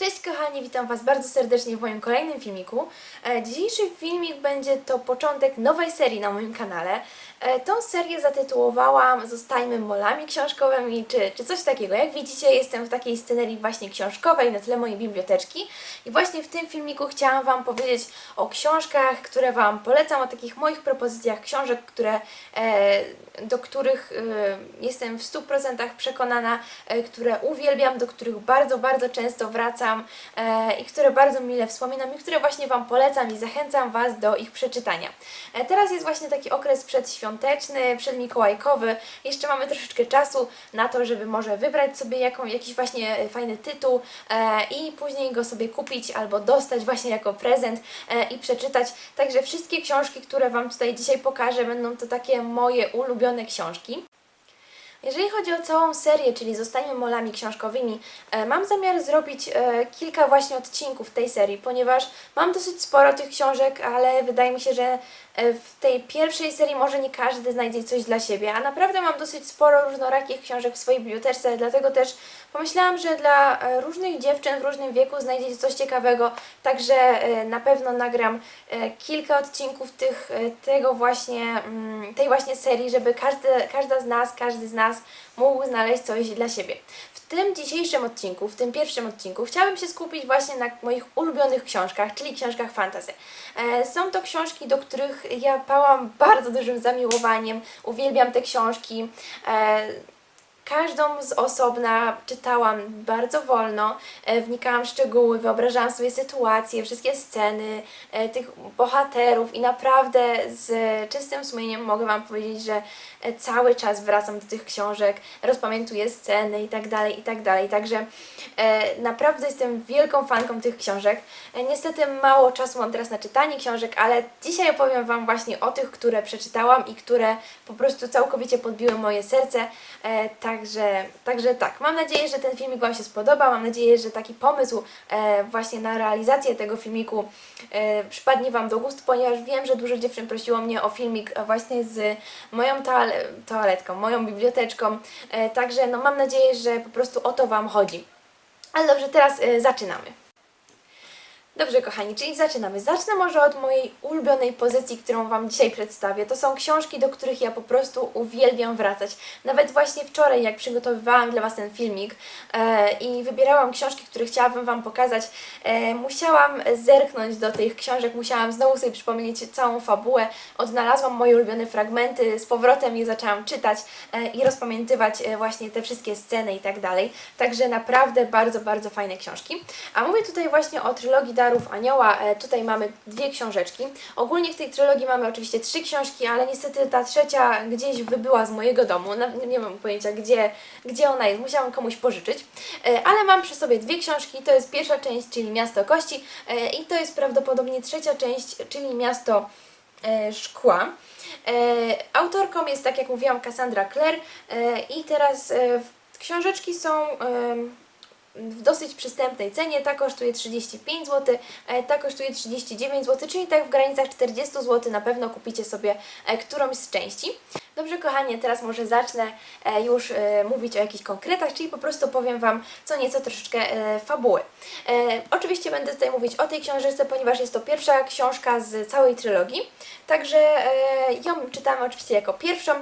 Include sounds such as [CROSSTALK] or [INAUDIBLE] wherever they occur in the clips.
Cześć kochani, witam Was bardzo serdecznie w moim kolejnym filmiku. E, Dzisiejszy filmik będzie to początek nowej serii na moim kanale. E, Tą serię zatytułowałam Zostajmy molami książkowymi, czy, czy coś takiego. Jak widzicie, jestem w takiej scenerii właśnie książkowej na tle mojej biblioteczki. I właśnie w tym filmiku chciałam Wam powiedzieć o książkach, które Wam polecam, o takich moich propozycjach książek, które, e, do których jestem w 100% przekonana, które uwielbiam, do których bardzo, bardzo często wracam e, i które bardzo mile wspominam i które właśnie Wam polecam i zachęcam Was do ich przeczytania. E, teraz jest właśnie taki okres przedświąteczny, przedmikołajkowy. Jeszcze mamy troszeczkę czasu na to, żeby może wybrać sobie jaką, jakiś właśnie e, fajny tytuł i później go sobie kupić albo dostać właśnie jako prezent i przeczytać. Także wszystkie książki, które Wam tutaj dzisiaj pokażę, będą to takie moje ulubione książki. Jeżeli chodzi o całą serię, czyli Zostańmy molami książkowymi, e, mam zamiar zrobić e, kilka właśnie odcinków tej serii, ponieważ mam dosyć sporo tych książek, ale wydaje mi się, że e, w tej pierwszej serii może nie każdy znajdzie coś dla siebie, a naprawdę mam dosyć sporo różnorakich książek w swojej bibliotece, dlatego też pomyślałam, że dla różnych dziewczyn w różnym wieku znajdziecie coś ciekawego, także na pewno nagram kilka odcinków tych, tego właśnie, mm, tej właśnie serii, żeby każdy, każda z nas, każdy z nas mógł znaleźć coś dla siebie. W tym dzisiejszym odcinku, w tym pierwszym odcinku, chciałabym się skupić właśnie na moich ulubionych książkach, czyli książkach fantasy. E, Są to książki, do których ja pałam bardzo dużym zamiłowaniem, uwielbiam te książki. Każdą z osobna czytałam bardzo wolno, e, wnikałam w szczegóły, wyobrażałam sobie sytuacje, wszystkie sceny e, tych bohaterów i naprawdę z czystym sumieniem mogę Wam powiedzieć, że e, cały czas wracam do tych książek, rozpamiętuję sceny i tak dalej, i tak dalej. Także naprawdę jestem wielką fanką tych książek. Niestety mało czasu mam teraz na czytanie książek, ale dzisiaj opowiem Wam właśnie o tych, które przeczytałam i które po prostu całkowicie podbiły moje serce. E, także, także tak, mam nadzieję, że ten filmik Wam się spodoba. Mam nadzieję, że taki pomysł e, właśnie na realizację tego filmiku e, przypadnie Wam do gustu, ponieważ wiem, że dużo dziewczyn prosiło mnie o filmik właśnie z moją toale toaletką, moją biblioteczką. E, także no, mam nadzieję, że po prostu o to Wam chodzi. Ale dobrze, teraz e, zaczynamy. Dobrze, kochani, czyli zaczynamy. Zacznę może od mojej ulubionej pozycji, którą Wam dzisiaj przedstawię. To są książki, do których ja po prostu uwielbiam wracać. Nawet właśnie wczoraj, jak przygotowywałam dla Was ten filmik e, i wybierałam książki, które chciałabym Wam pokazać, e, musiałam zerknąć do tych książek, musiałam znowu sobie przypomnieć całą fabułę. Odnalazłam moje ulubione fragmenty, z powrotem je zaczęłam czytać e, i rozpamiętywać e, właśnie te wszystkie sceny i tak dalej. Także naprawdę bardzo, bardzo fajne książki. A mówię tutaj właśnie o trylogii Darów Anioła. E, Tutaj mamy dwie książeczki. Ogólnie w tej trylogii mamy oczywiście trzy książki, ale niestety ta trzecia gdzieś wybyła z mojego domu. Nie mam pojęcia, gdzie, gdzie ona jest. Musiałam komuś pożyczyć. E, Ale mam przy sobie dwie książki. To jest pierwsza część, czyli Miasto Kości e, i to jest prawdopodobnie trzecia część, czyli Miasto Szkła. Autorką jest, tak jak mówiłam, Cassandra Clare i teraz książeczki są w dosyć przystępnej cenie. Ta kosztuje 35 zł, e, ta kosztuje 39 zł, czyli tak w granicach 40 zł na pewno kupicie sobie e, którąś z części. Dobrze, kochanie, teraz może zacznę e, już mówić o jakichś konkretach, czyli po prostu powiem Wam co nieco troszeczkę fabuły. Oczywiście będę tutaj mówić o tej książce, ponieważ jest to pierwsza książka z całej trylogii, także ją czytamy oczywiście jako pierwszą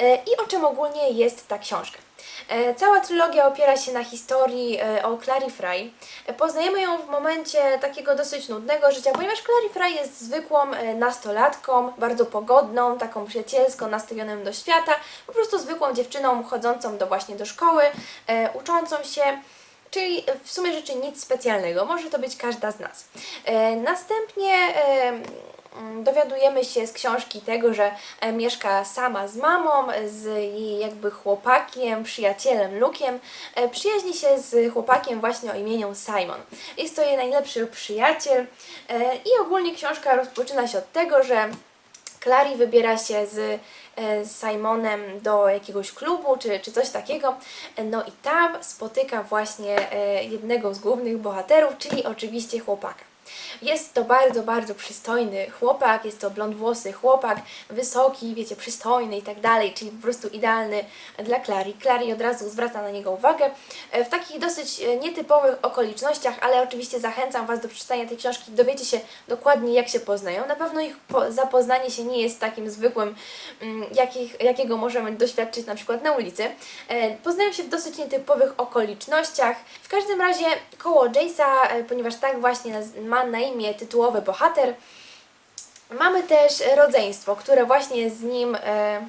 i o czym ogólnie jest ta książka. E, Cała trylogia opiera się na historii e, o Clary Fry. E, Poznajemy ją w momencie takiego dosyć nudnego życia, ponieważ Clary Fry jest zwykłą nastolatką, bardzo pogodną, taką przyjacielską, nastawioną do świata, po prostu zwykłą dziewczyną chodzącą do właśnie do szkoły, uczącą się. Czyli w sumie rzeczy nic specjalnego, może to być każda z nas. Następnie dowiadujemy się z książki tego, że e, mieszka sama z mamą, z jej jakby chłopakiem, przyjacielem Lukiem. E, przyjaźni się z chłopakiem właśnie o imieniu Simon. Jest to jej najlepszy przyjaciel e, i ogólnie książka rozpoczyna się od tego, że Clary wybiera się z, z Simonem do jakiegoś klubu czy, czy coś takiego. No i tam spotyka właśnie jednego z głównych bohaterów, czyli oczywiście chłopaka. Jest to bardzo, bardzo przystojny chłopak, jest to blond włosy chłopak, wysoki, wiecie, przystojny i tak dalej, czyli po prostu idealny dla Clary. Clary od razu zwraca na niego uwagę e, w takich dosyć e, nietypowych okolicznościach, ale oczywiście zachęcam Was do przeczytania tej książki, dowiecie się dokładnie jak się poznają. Na pewno ich po, zapoznanie się nie jest takim zwykłym, mm, jakich, jakiego możemy doświadczyć na przykład na ulicy. E, Poznają się w dosyć nietypowych okolicznościach. W każdym razie koło Jace'a, ponieważ tak właśnie naz- ma na imię tytułowy bohater, mamy też rodzeństwo, które właśnie z nim e,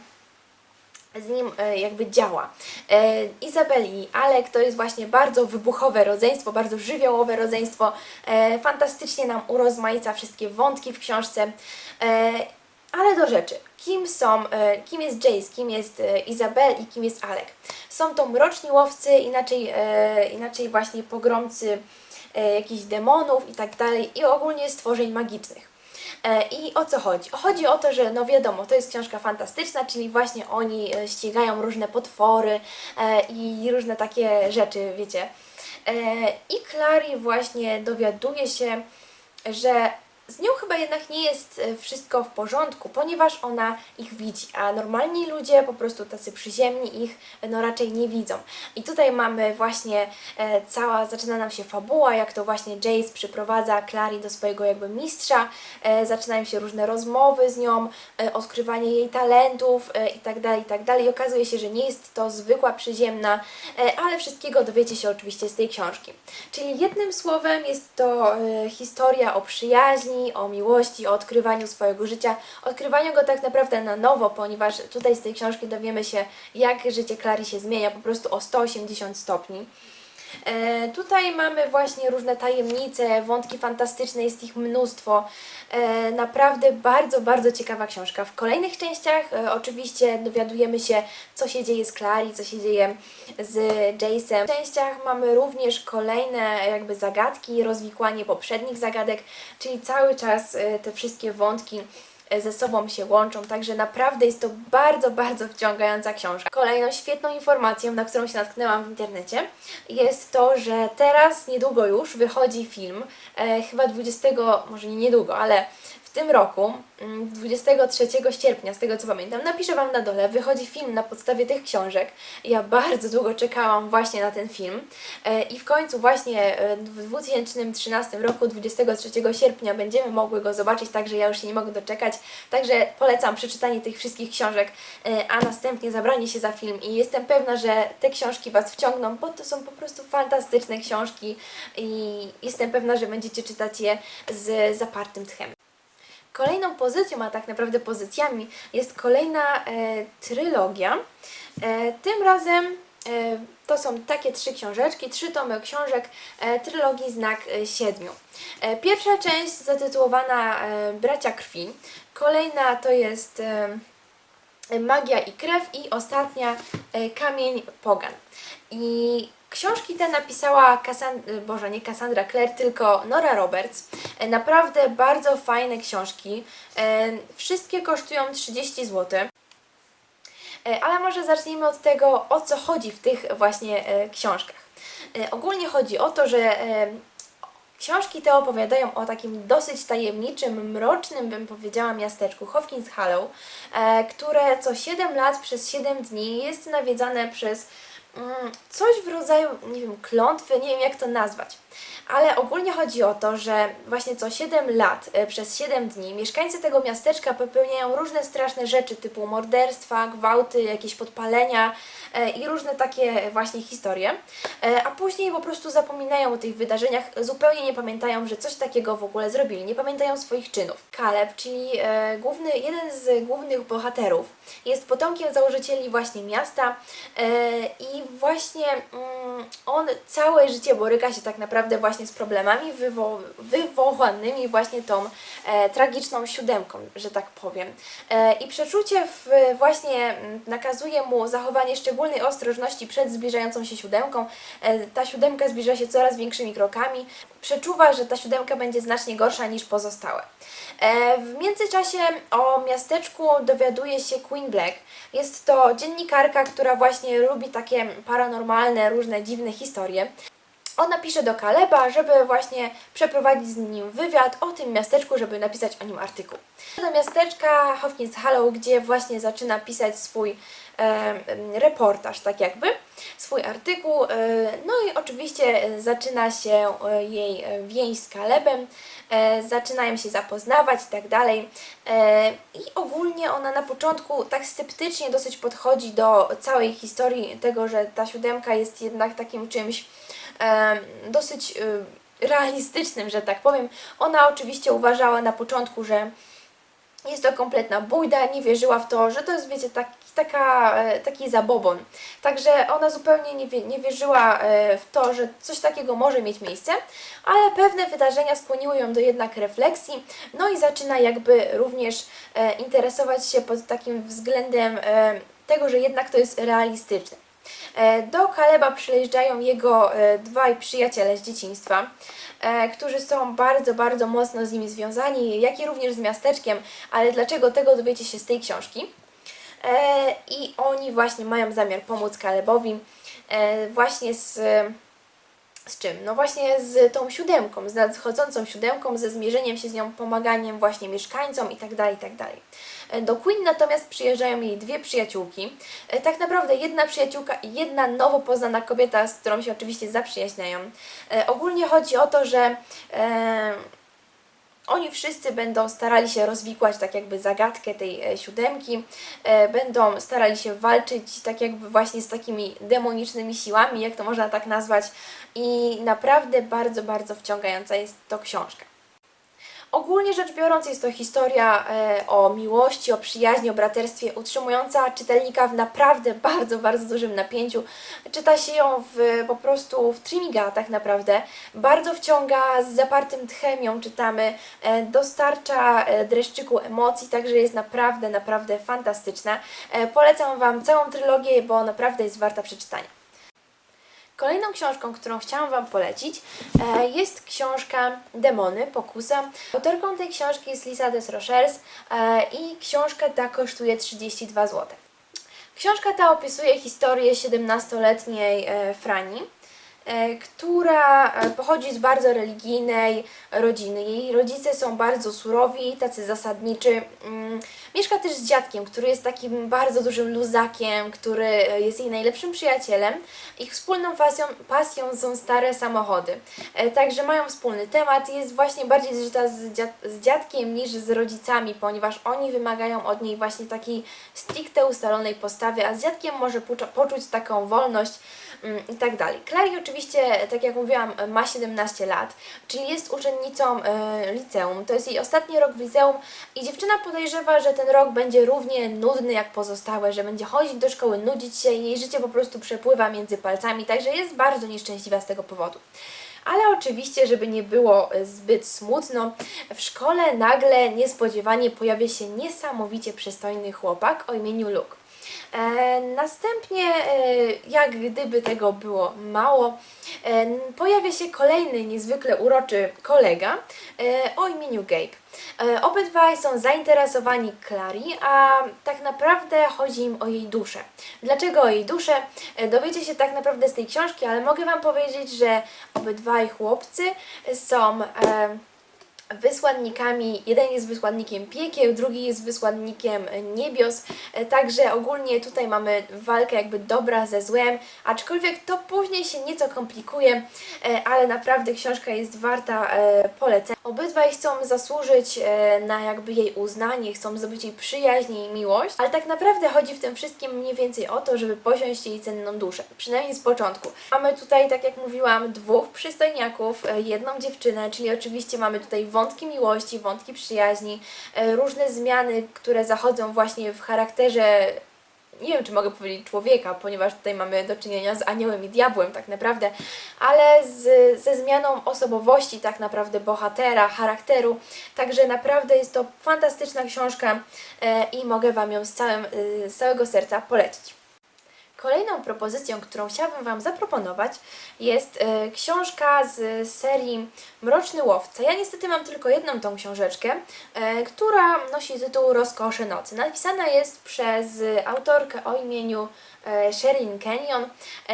z nim e, jakby działa. E, Izabel i Alek to jest właśnie bardzo wybuchowe rodzeństwo, bardzo żywiołowe rodzeństwo. Fantastycznie nam urozmaica wszystkie wątki w książce. Ale do rzeczy. Kim są, kim jest Jace, kim jest Izabel i kim jest Alek? Są to mroczni łowcy, inaczej, inaczej właśnie pogromcy jakichś demonów i tak dalej i ogólnie stworzeń magicznych. E, I o co chodzi? Chodzi o to, że no wiadomo, to jest książka fantastyczna, czyli właśnie oni e, ścigają różne potwory e, i różne takie rzeczy, wiecie. E, I Clary właśnie dowiaduje się, że z nią chyba jednak nie jest e, wszystko w porządku, ponieważ ona ich widzi, a normalni ludzie, po prostu tacy przyziemni ich e, no raczej nie widzą. I tutaj mamy właśnie e, cała, zaczyna nam się fabuła, jak to właśnie Jace przyprowadza Clary do swojego jakby mistrza, e, zaczynają się różne rozmowy z nią, e, odkrywanie jej talentów e, i tak dalej, i tak. I okazuje się, że nie jest to zwykła przyziemna, e, ale wszystkiego dowiecie się oczywiście z tej książki. Czyli jednym słowem jest to e, historia o przyjaźni, o miłości, o odkrywaniu swojego życia, odkrywaniu go tak naprawdę na nowo, ponieważ tutaj z tej książki dowiemy się, jak życie Clary się zmienia po prostu o 180 stopni. E, tutaj mamy właśnie różne tajemnice, wątki fantastyczne, jest ich mnóstwo. E, naprawdę bardzo, bardzo ciekawa książka. W kolejnych częściach e, oczywiście dowiadujemy się, co się dzieje z Clary, co się dzieje z Jace'em. W częściach mamy również kolejne jakby zagadki, rozwikłanie poprzednich zagadek, czyli cały czas e, te wszystkie wątki ze sobą się łączą, także naprawdę jest to bardzo, bardzo wciągająca książka. Kolejną świetną informacją, na którą się natknęłam w internecie, jest to, że teraz niedługo już wychodzi film, e, chyba 20, może nie niedługo, ale tym roku, mm, 23 sierpnia, z tego co pamiętam, napiszę Wam na dole, wychodzi film na podstawie tych książek. Ja bardzo długo czekałam właśnie na ten film e, i w końcu właśnie e, w 2013 roku, 23 sierpnia będziemy mogły go zobaczyć, także ja już się nie mogę doczekać. Także polecam przeczytanie tych wszystkich książek, e, a następnie zabranie się za film i jestem pewna, że te książki Was wciągną, bo to są po prostu fantastyczne książki i jestem pewna, że będziecie czytać je z zapartym tchem. Kolejną pozycją, a tak naprawdę pozycjami, jest kolejna e, trylogia. E, tym razem e, to są takie trzy książeczki, trzy tomy książek e, trylogii Znak e, Siedmiu. E, pierwsza część zatytułowana e, Bracia Krwi. Kolejna to jest e, Magia i Krew i ostatnia e, Kamień Pogan. I książki te napisała Cassandra, Boże, nie Cassandra Clare, tylko Nora Roberts. E, Naprawdę bardzo fajne książki. E, Wszystkie kosztują 30 zł. E, Ale może zacznijmy od tego, o co chodzi w tych właśnie książkach. Ogólnie chodzi o to, że książki te opowiadają o takim dosyć tajemniczym, mrocznym, bym powiedziała, miasteczku Hawkins Hollow, które co 7 lat przez 7 dni jest nawiedzane przez coś w rodzaju, nie wiem, klątwy, nie wiem jak to nazwać. Ale ogólnie chodzi o to, że właśnie co 7 lat, e, przez 7 dni, mieszkańcy tego miasteczka popełniają różne straszne rzeczy typu morderstwa, gwałty, jakieś podpalenia e, i różne takie właśnie historie. E, A później po prostu zapominają o tych wydarzeniach, zupełnie nie pamiętają, że coś takiego w ogóle zrobili, nie pamiętają swoich czynów. Caleb, czyli główny, jeden z głównych bohaterów, jest potomkiem założycieli właśnie miasta i właśnie mm, on całe życie boryka się tak naprawdę właśnie z problemami wywo wywołanymi właśnie tą e, tragiczną siódemką, że tak powiem. E, I przeczucie w, właśnie nakazuje mu zachowanie szczególnej ostrożności przed zbliżającą się siódemką. E, ta siódemka zbliża się coraz większymi krokami. Przeczuwa, że ta siódemka będzie znacznie gorsza niż pozostałe. E, W międzyczasie o miasteczku dowiaduje się Queen Black. Jest to dziennikarka, która właśnie lubi takie paranormalne, różne dziwne historie. Ona pisze do Kaleba, żeby właśnie przeprowadzić z nim wywiad o tym miasteczku, żeby napisać o nim artykuł. Do miasteczka Hawkins Hollow, gdzie właśnie zaczyna pisać swój e, reportaż, tak jakby, swój artykuł. E, no i oczywiście zaczyna się e, jej więź z Kalebem, e, zaczynają się zapoznawać i tak dalej. E, I ogólnie ona na początku tak sceptycznie dosyć podchodzi do całej historii tego, że ta siódemka jest jednak takim czymś dosyć y, realistycznym, że tak powiem. Ona oczywiście uważała na początku, że jest to kompletna bójda, nie wierzyła w to, że to jest, wiecie, taki, taka, e, taki zabobon. Także ona zupełnie nie, nie wierzyła e, w to, że coś takiego może mieć miejsce, ale pewne wydarzenia skłoniły ją do jednak refleksji, no i zaczyna jakby również e, interesować się pod takim względem tego, że jednak to jest realistyczne. E, Do Kaleba przyjeżdżają jego e, dwaj przyjaciele z dzieciństwa, e, którzy są bardzo, bardzo mocno z nimi związani, jak i również z miasteczkiem, ale dlaczego tego dowiecie się z tej książki. I oni właśnie mają zamiar pomóc Kalebowi właśnie z z czym? No właśnie z tą siódemką, z nadchodzącą siódemką, ze zmierzeniem się z nią, pomaganiem właśnie mieszkańcom itd., itd. E, Do Queen natomiast przyjeżdżają jej dwie przyjaciółki. E, Tak naprawdę jedna przyjaciółka i jedna nowo poznana kobieta, z którą się oczywiście zaprzyjaźniają. E, Ogólnie chodzi o to, że oni wszyscy będą starali się rozwikłać tak jakby zagadkę tej e, siódemki, e, będą starali się walczyć tak jakby właśnie z takimi demonicznymi siłami, jak to można tak nazwać i naprawdę bardzo, bardzo wciągająca jest to książka. Ogólnie rzecz biorąc jest to historia e, o miłości, o przyjaźni, o braterstwie, utrzymująca czytelnika w naprawdę [LAUGHS] bardzo, bardzo dużym napięciu. Czyta się ją w, po prostu w trimiga tak naprawdę. Bardzo wciąga, z zapartym tchem ją czytamy, e, dostarcza e, dreszczyku emocji, także jest naprawdę, naprawdę fantastyczna. Polecam Wam całą trylogię, bo naprawdę jest warta przeczytania. Kolejną książką, którą chciałam Wam polecić, e, jest książka Demony, Pokusa. Autorką tej książki jest Lisa Desrochers e, i książka ta kosztuje 32 zł. Książka ta opisuje historię 17-letniej e, Frani, która e, pochodzi z bardzo religijnej rodziny. Jej rodzice są bardzo surowi, tacy zasadniczy. Mm, Mieszka też z dziadkiem, który jest takim bardzo dużym luzakiem, który e, jest jej najlepszym przyjacielem. Ich wspólną pasją, pasją są stare samochody. E, Także mają wspólny temat. Jest właśnie bardziej zżyta z, z dziadkiem niż z rodzicami, ponieważ oni wymagają od niej właśnie takiej stricte ustalonej postawy, a z dziadkiem może poczu- poczuć taką wolność i tak dalej. Clary oczywiście, tak jak mówiłam, ma 17 lat, czyli jest uczennicą e, liceum. To jest jej ostatni rok w liceum i dziewczyna podejrzewa, że ten rok będzie równie nudny jak pozostałe, że będzie chodzić do szkoły, nudzić się jej życie po prostu przepływa między palcami, także jest bardzo nieszczęśliwa z tego powodu. Ale oczywiście, żeby nie było zbyt smutno, w szkole nagle niespodziewanie pojawia się niesamowicie przystojny chłopak o imieniu Luke. E, następnie, e, jak gdyby tego było mało, e, pojawia się kolejny niezwykle uroczy kolega o imieniu Gabe. Obydwaj są zainteresowani Clary, a tak naprawdę chodzi im o jej duszę. Dlaczego o jej duszę? Dowiecie się tak naprawdę z tej książki, ale mogę Wam powiedzieć, że obydwaj chłopcy są. Wysłannikami. Jeden jest wysłannikiem piekieł, drugi jest wysłannikiem niebios. E, Także ogólnie tutaj mamy walkę jakby dobra ze złem, aczkolwiek to później się nieco komplikuje, e, ale naprawdę książka jest warta e, polecenia. Obydwaj chcą zasłużyć e, na jakby jej uznanie, chcą zdobyć jej przyjaźń i miłość, ale tak naprawdę chodzi w tym wszystkim mniej więcej o to, żeby posiąść jej cenną duszę, przynajmniej z początku. Mamy tutaj, tak jak mówiłam, dwóch przystojniaków, e, jedną dziewczynę, czyli oczywiście mamy tutaj wątki miłości, wątki przyjaźni, e, różne zmiany, które zachodzą właśnie w charakterze nie wiem, czy mogę powiedzieć człowieka, ponieważ tutaj mamy do czynienia z aniołem i diabłem tak naprawdę, ale z, ze zmianą osobowości tak naprawdę bohatera, charakteru. Także naprawdę jest to fantastyczna książka e, i mogę Wam ją z, całym, e, z całego serca polecić. Kolejną propozycją, którą chciałabym Wam zaproponować, jest e, książka z serii Mroczny Łowca. Ja niestety mam tylko jedną tą książeczkę, e, która nosi tytuł Rozkosze Nocy. Napisana jest przez autorkę o imieniu e, Sherilyn Kenyon,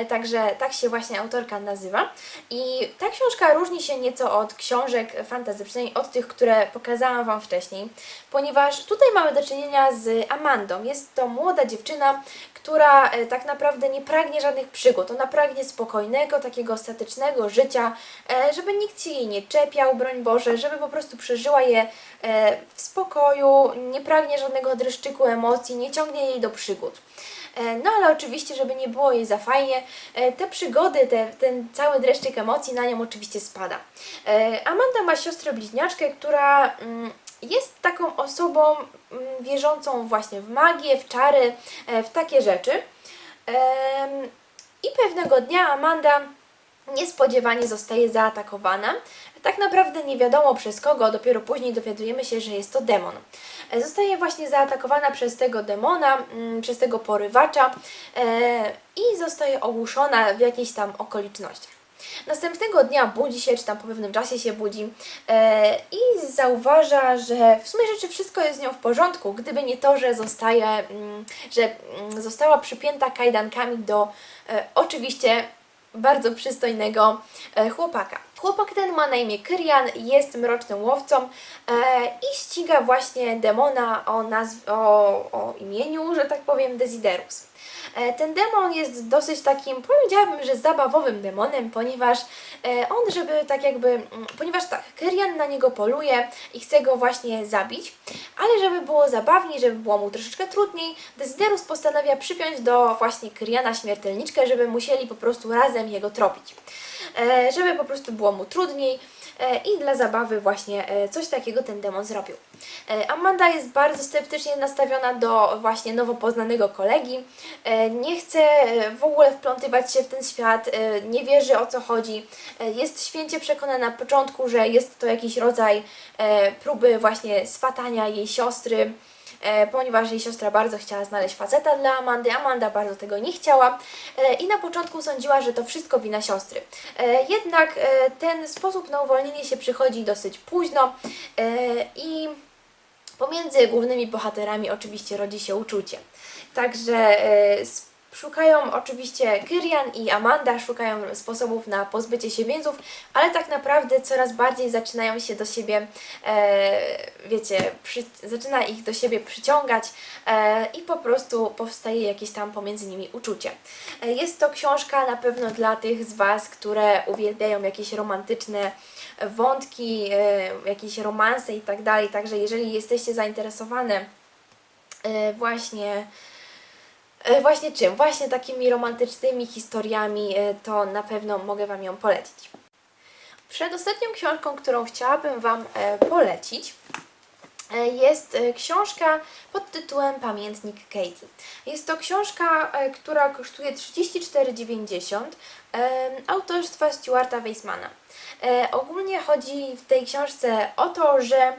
także tak się właśnie autorka nazywa. I ta książka różni się nieco od książek fantasy, od tych, które pokazałam Wam wcześniej, ponieważ tutaj mamy do czynienia z Amandą. Jest to młoda dziewczyna, która e, tak naprawdę nie pragnie żadnych przygód. Ona pragnie spokojnego, takiego statycznego życia, e, żeby nikt się jej nie czepiał, broń Boże, żeby po prostu przeżyła je e, w spokoju, nie pragnie żadnego dreszczyku emocji, nie ciągnie jej do przygód. No ale oczywiście, żeby nie było jej za fajnie, te przygody, te, ten cały dreszczyk emocji na nią oczywiście spada. Amanda ma siostrę bliźniaczkę, która mm, jest taką osobą mm, wierzącą właśnie w magię, w czary, e, w takie rzeczy. I pewnego dnia Amanda niespodziewanie zostaje zaatakowana. Tak naprawdę nie wiadomo przez kogo, dopiero później dowiadujemy się, że jest to demon. E, Zostaje właśnie zaatakowana przez tego demona, mm, przez tego porywacza e, i zostaje ogłuszona w jakichś tam okolicznościach. Następnego dnia budzi się, czy tam po pewnym czasie się budzi e, i zauważa, że w sumie rzeczy wszystko jest z nią w porządku, gdyby nie to, że zostaje, mm, że mm, została przypięta kajdankami do e, oczywiście bardzo przystojnego e, chłopaka. Chłopak ten ma na imię Kyrian, jest mrocznym łowcą i ściga właśnie demona o, nazw- o, o imieniu, że tak powiem, Desiderus. E, Ten demon jest dosyć takim, powiedziałabym, że zabawowym demonem, ponieważ e, on, żeby tak jakby, mm, ponieważ tak, Kyrian na niego poluje i chce go właśnie zabić, ale żeby było zabawniej, żeby było mu troszeczkę trudniej, Desiderus postanawia przypiąć do właśnie Kyriana śmiertelniczkę, żeby musieli po prostu razem jego tropić. E, Żeby po prostu było mu trudniej i dla zabawy właśnie e, coś takiego ten demon zrobił. E, Amanda jest bardzo sceptycznie nastawiona do właśnie nowo poznanego kolegi. E, Nie chce e, w ogóle wplątywać się w ten świat, e, nie wierzy o co chodzi. E, Jest święcie przekonana na początku, że jest to jakiś rodzaj e, próby właśnie swatania jej siostry e, ponieważ jej siostra bardzo chciała znaleźć faceta dla Amandy, Amanda bardzo tego nie chciała e, i na początku sądziła, że to wszystko wina siostry. E, jednak e, ten sposób na uwolnienie się przychodzi dosyć późno e, i pomiędzy głównymi bohaterami oczywiście rodzi się uczucie. Także e, Szukają oczywiście Kyrian i Amanda, szukają sposobów na pozbycie się więzów, ale tak naprawdę coraz bardziej zaczynają się do siebie, e, wiecie, przy, zaczyna ich do siebie przyciągać e, i po prostu powstaje jakieś tam pomiędzy nimi uczucie. E, jest to książka na pewno dla tych z Was, które uwielbiają jakieś romantyczne wątki, e, jakieś romanse i tak dalej, także jeżeli jesteście zainteresowane e, właśnie Właśnie czym? Właśnie takimi romantycznymi historiami, e, to na pewno mogę Wam ją polecić. Przedostatnią książką, którą chciałabym Wam e, polecić, e, jest e, książka pod tytułem Pamiętnik Katie. Jest to książka, e, która kosztuje 34,90 e, autorstwa Stuarta Weissmana. E, Ogólnie chodzi w tej książce o to, że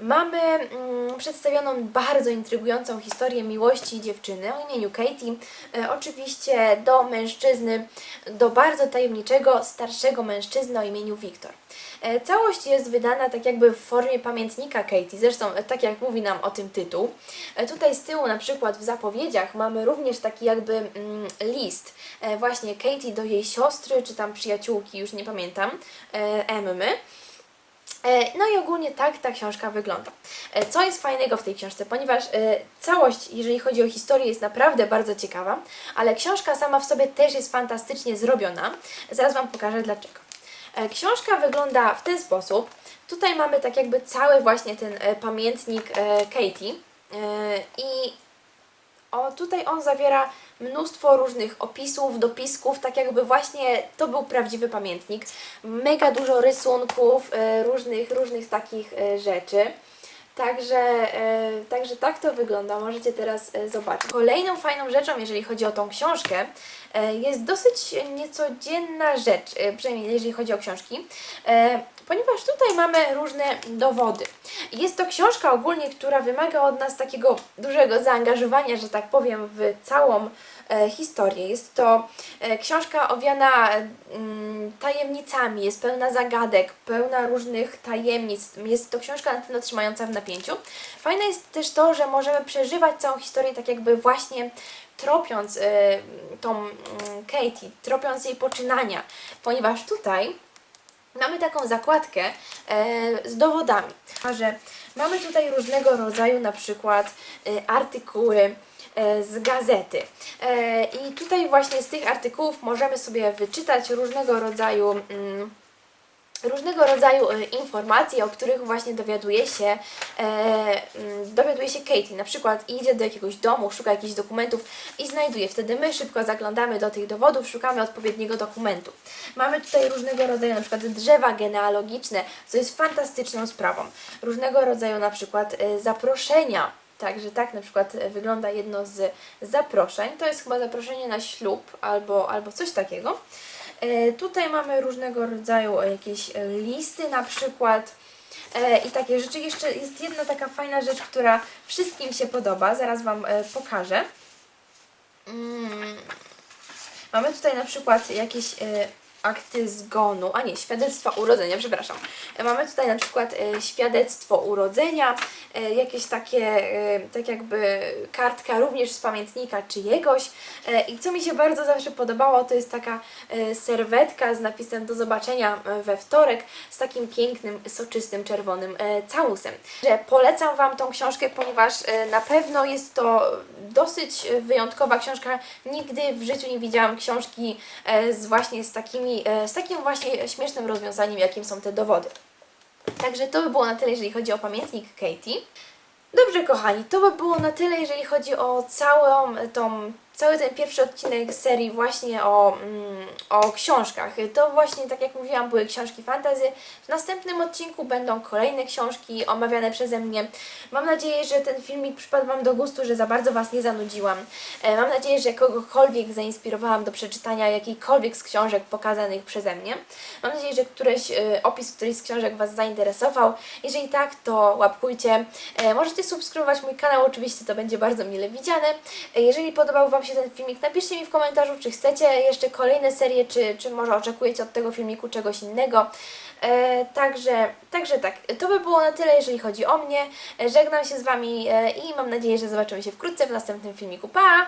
mamy mm, przedstawioną bardzo intrygującą historię miłości dziewczyny o imieniu Katie, e, oczywiście do mężczyzny, do bardzo tajemniczego, starszego mężczyzny o imieniu Wiktor. E, Całość jest wydana tak jakby w formie pamiętnika Katie, zresztą e, tak jak mówi nam o tym tytuł. E, Tutaj z tyłu na przykład w zapowiedziach mamy również taki jakby mm, list właśnie Katie do jej siostry, czy tam przyjaciółki, już nie pamiętam, Emmy. No i ogólnie tak ta książka wygląda. Co jest fajnego w tej książce? Ponieważ całość, jeżeli chodzi o historię, jest naprawdę bardzo ciekawa, ale książka sama w sobie też jest fantastycznie zrobiona. Zaraz Wam pokażę dlaczego. E, Książka wygląda w ten sposób. Tutaj mamy tak jakby cały właśnie ten e, pamiętnik e, Katie i o, tutaj on zawiera mnóstwo różnych opisów, dopisków, tak jakby właśnie to był prawdziwy pamiętnik. Mega dużo rysunków, różnych, różnych takich rzeczy. Także, e, także tak to wygląda, możecie teraz e, zobaczyć. Kolejną fajną rzeczą, jeżeli chodzi o tą książkę, e, jest dosyć niecodzienna rzecz, przynajmniej jeżeli chodzi o książki, ponieważ tutaj mamy różne dowody. Jest to książka ogólnie, która wymaga od nas takiego dużego zaangażowania, że tak powiem, w całą historię. Jest to e, książka owiana mm, tajemnicami, jest pełna zagadek, pełna różnych tajemnic. Jest to książka na pewno trzymająca w napięciu. Fajne jest też to, że możemy przeżywać całą historię tak jakby właśnie tropiąc tą mm, Katie, tropiąc jej poczynania, ponieważ tutaj mamy taką zakładkę e, z dowodami, że mamy tutaj różnego rodzaju na przykład e, artykuły e, z gazety. E, I tutaj właśnie z tych artykułów możemy sobie wyczytać różnego rodzaju mm, różnego rodzaju e, informacje, o których właśnie dowiaduje się, e, mm, dowiaduje się Katie. Na przykład idzie do jakiegoś domu, szuka jakichś dokumentów i znajduje. Wtedy my szybko zaglądamy do tych dowodów, szukamy odpowiedniego dokumentu. Mamy tutaj różnego rodzaju na przykład drzewa genealogiczne, co jest fantastyczną sprawą. Różnego rodzaju na przykład e, zaproszenia. Także tak na przykład e, wygląda jedno z zaproszeń. To jest chyba zaproszenie na ślub albo, albo coś takiego. E, Tutaj mamy różnego rodzaju e, jakieś listy na przykład i takie rzeczy. Jeszcze jest jedna taka fajna rzecz, która wszystkim się podoba. Zaraz Wam pokażę. Mm. Mamy tutaj na przykład jakieś akty zgonu, a nie, świadectwa urodzenia, przepraszam. E, Mamy tutaj na przykład e, świadectwo urodzenia, e, jakieś takie, tak jakby kartka również z pamiętnika czyjegoś. I co mi się bardzo zawsze podobało, to jest taka serwetka z napisem do zobaczenia we wtorek z takim pięknym, soczystym, czerwonym całusem. Że polecam Wam tą książkę, ponieważ na pewno jest to dosyć wyjątkowa książka. Nigdy w życiu nie widziałam książki z właśnie z takimi, e, z takim właśnie śmiesznym rozwiązaniem, jakim są te dowody. Także to by było na tyle, jeżeli chodzi o pamiętnik Katie. Dobrze, kochani, to by było na tyle, jeżeli chodzi o całą tą, cały ten pierwszy odcinek serii właśnie o, mm, o książkach. To właśnie, tak jak mówiłam, były książki fantazy. W następnym odcinku będą kolejne książki omawiane przeze mnie. Mam nadzieję, że ten filmik przypadł Wam do gustu, że za bardzo Was nie zanudziłam. E, Mam nadzieję, że kogokolwiek zainspirowałam do przeczytania jakiejkolwiek z książek pokazanych przeze mnie. Mam nadzieję, że któreś e, opis którejś z książek Was zainteresował. Jeżeli tak, to łapkujcie. E, Możecie subskrybować mój kanał, oczywiście to będzie bardzo mile widziane. Jeżeli podobał Wam się ten filmik, napiszcie mi w komentarzu, czy chcecie jeszcze kolejne serie, czy, czy może oczekujecie od tego filmiku czegoś innego. E, także, także tak, to by było na tyle, jeżeli chodzi o mnie. E, Żegnam się z Wami e, i mam nadzieję, że zobaczymy się wkrótce w następnym filmiku. Pa!